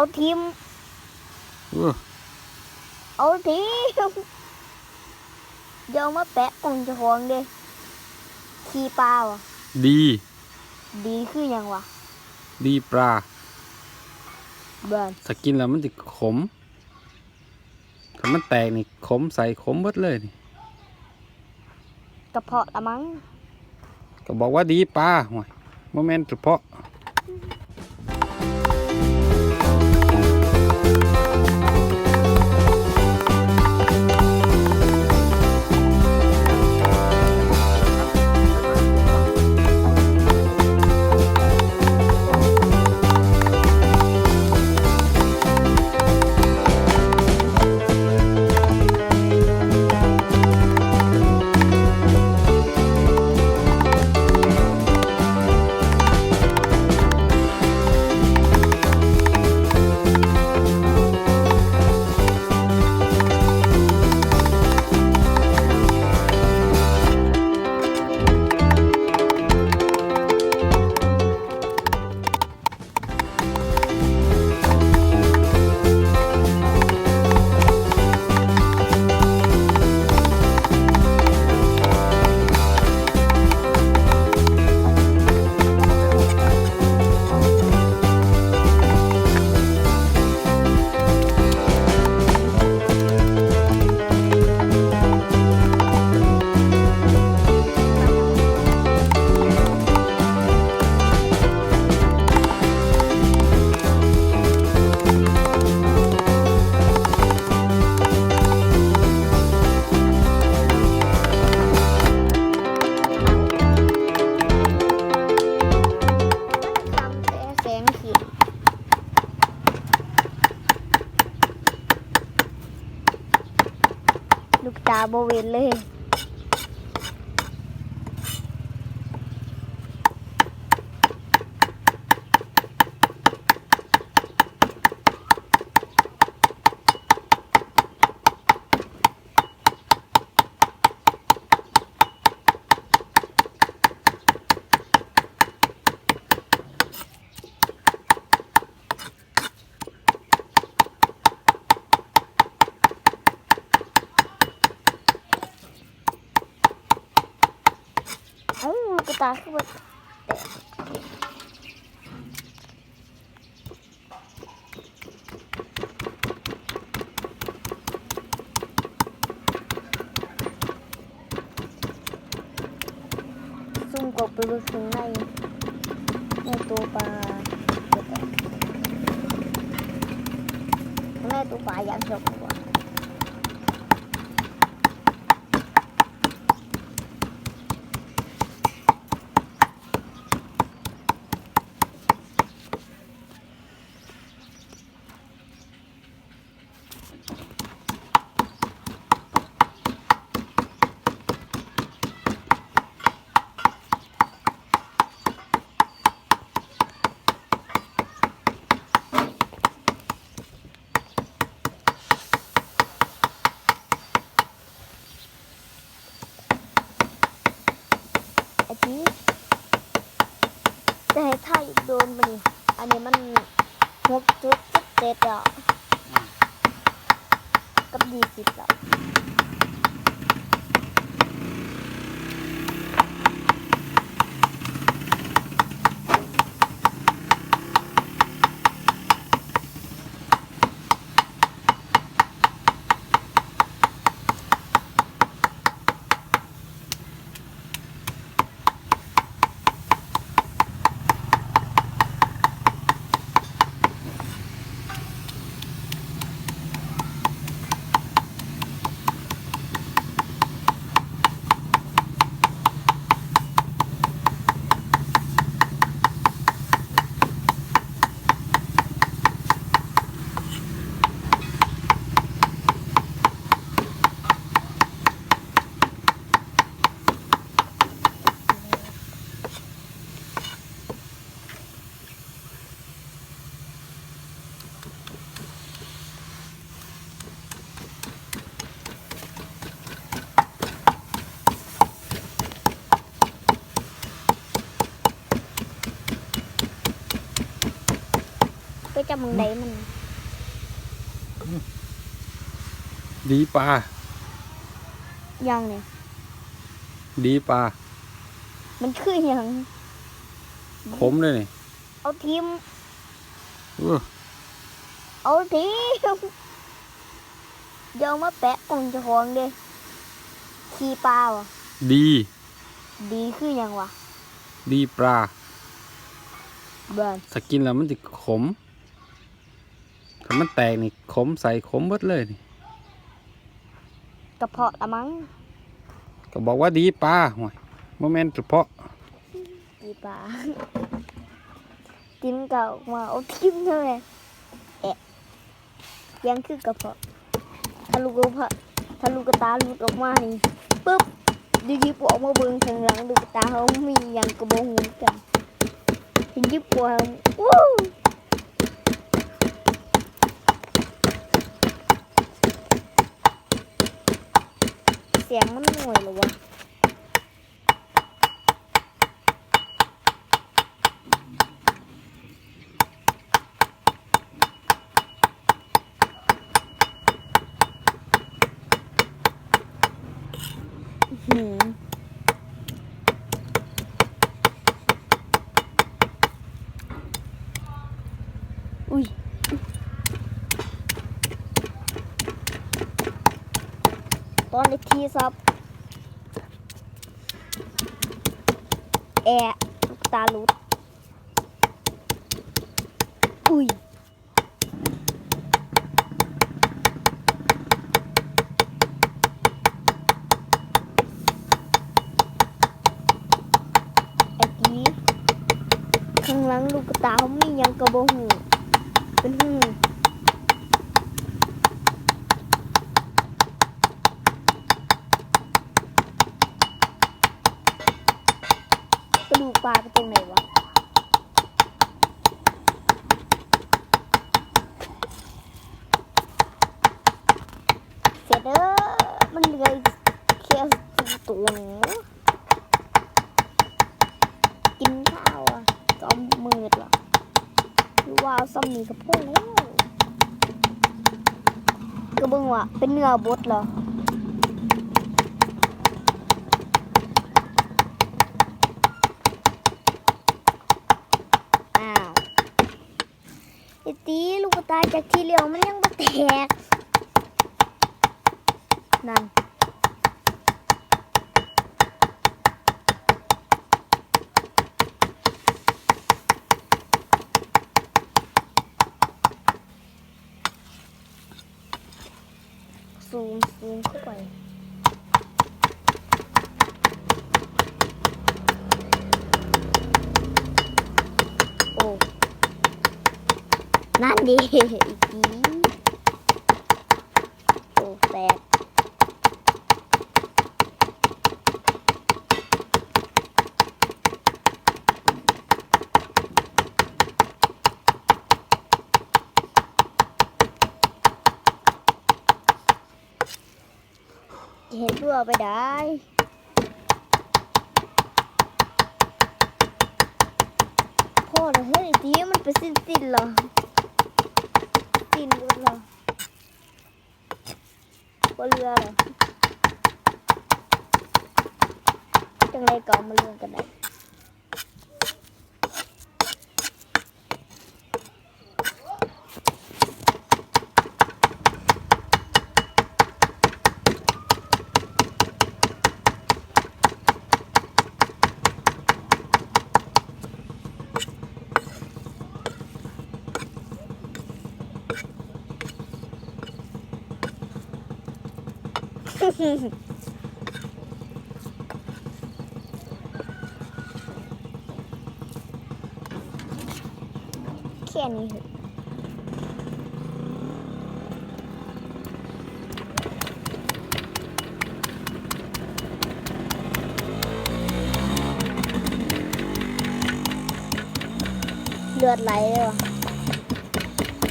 เอาทีมเออเอาทีมเดี๋ยวเอามาแปะกล่องเจะของเด้ขี้ปลาวะดี ดีคือหยังวะดีปลาเบิ่นถ้ากินแล้วมันจะขมถ้ามันแตกนี่ขมใส่ขมเบิดเลยนี่กระเพาะละมั้งก็บอกว่าดีปลาห่วยโมเมนต์เฉพาะาลูกตาคือแบบซุ่มกบไอันนี้แม่ตัวปลาอยากชอบกว่าไอ้ที่จะให้ท่าอีกโดนมาดิอันนี้มันหกจุดเจ็ดอะกับดีสิบอะ จะมึงได้มัน ดีปลายังเนี่ยดีปลามันคือหยังขมเลยนี่เอาทีมเออเอาทีมเดี๋ยวเอามาแปะกองเจะของเด้ขี้ปลาวะดี ดีคือหยังวะดีปลา เบิ่นถ้ากินแล้วมันจะขม ถ้ามันแตกนี่ขมใส่ขมเบิดเลยนี่กระเพาะละมั้งก็บอกว่าดีปลาห่วยโมเมนต์เฉพาะขี้ปลาทีมเก่ามาเอาทีมเท่าไหร่แอะยังคือกระเพาะถ้าลูกกระเพาะถ้าลูกกระตาหลุดออกมานี่ปึ๊บดีดีปออกมาเบิ่งข้างหลังลูกกระตาเขามีหยังกระโบหูกันเห็นยิบปวงวู้ สียงมันหน่วยหรอวะ หืมอุ้ย ตอนทีซับแอะลูกตาลุดอุ้ยไอ้กี้ข้างหลังลูกตาเขามียังกระโบหูเป็นหู ลาไปตรงไหนวะเสร็จเด้อมันเหลืออีกแค่สี่ตัวหนูกินข้าวอะก็เอามืดเหรอหรือว่าเอาซ้ำนี่กับพวกแล้วก็เบิ่งว่าเป็นเนื้อบดเหรอาวไอ้ตีลูกกระตาย จากที่เหลียวมันยังบ่แตก นั่นซูมซูมเข้าไป โอ้ นั่อีกทีโอ้แตกเห็นรั่วไปได้พ่อเลยเฮ้ยทีมันไปสิ้นสิ้นๆเหรอ กินหมดเหรอบ่เรือเลยจังไรก็เอามาเรืองกันได้ แค่นี้เหอเลือดไหลเลยวะ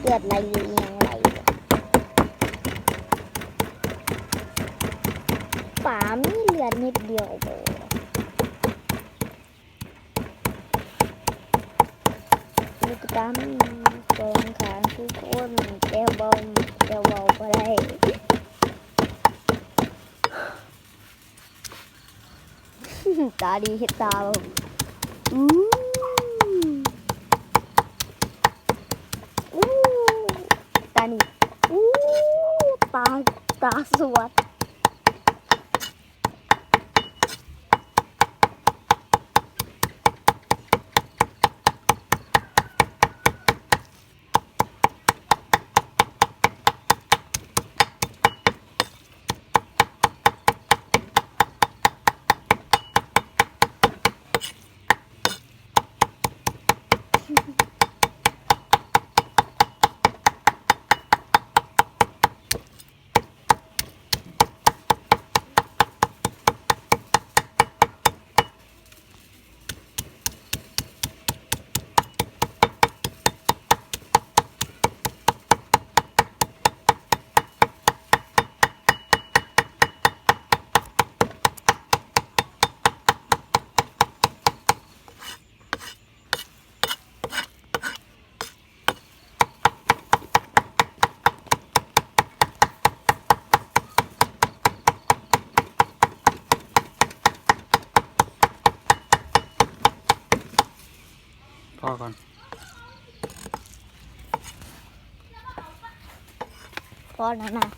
เลือดไหลอยู่อีหยังไหลอยู่วะป๋ามีเหลือนิดเดียวโบลูกตามีสองขาทุกคนแก้วบอมแก้วบอมก็ได้ตาดีเห็ดตาบ่อู้อู้ตานี่อู้ตาตาสวด อแล้วนะ